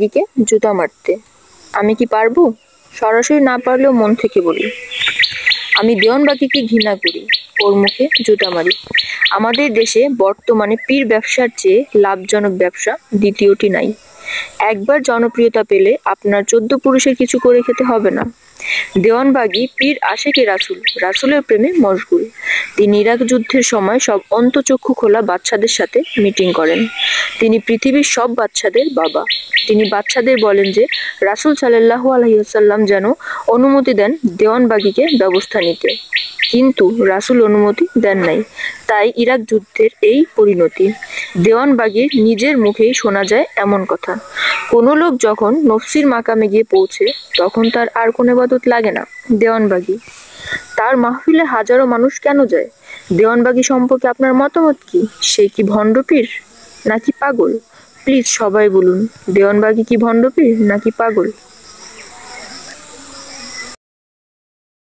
দিকে জুতা মারতে। আমি কি পারব? সরাসরি না পারলেও মন থেকে বলি। আমি দেওয়ানবাগিকে ঘৃণা করি, ওর মুখে জুতা মারি। আমাদের দেশে বর্তমানে পীর ব্যবসার চেয়ে লাভজনক ব্যবসা দ্বিতীয়টি নাই। একবার জনপ্রিয়তা পেলে আপনার চোদ্দ পুরুষের কিছু করে খেতে হবে না। দেওয়ানবাগি পীর আশেকে রাসুল, রাসুলের প্রেমে মশগুল। তিনি ইরাক যুদ্ধের সময় সব অন্তচক্ষু খোলা বাচ্চাদের সাথে মিটিং করেন। তিনি পৃথিবীর সব বাচ্চাদের বাবা। তিনি বাচ্চাদের বলেন যে, রাসুল সাল্লাহু আলহিহাল্লাম যেন অনুমতি দেন দেওয়ানবাগিকে ব্যবস্থা নিতে। কিন্তু রাসুল অনুমতি দেন নাই। তাই ইরাক যুদ্ধের এই পরিণতি। দেওয়ানবাগির নিজের মুখেই শোনা যায় এমন কথা। কোনো লোক যখন নফসির মাকামে গিয়ে পৌঁছে, তখন তার আর কোনো এবাদত লাগে না দেওয়ানবাগি। তার মাহফিলে হাজারো মানুষ কেন যায়? দেওয়ানবাগি সম্পর্কে আপনার মতামত কি? সে কি ভণ্ডপীর নাকি পাগল? প্লিজ সবাই বলুন, দেওয়ানবাগি কি ভণ্ডপীর নাকি পাগল?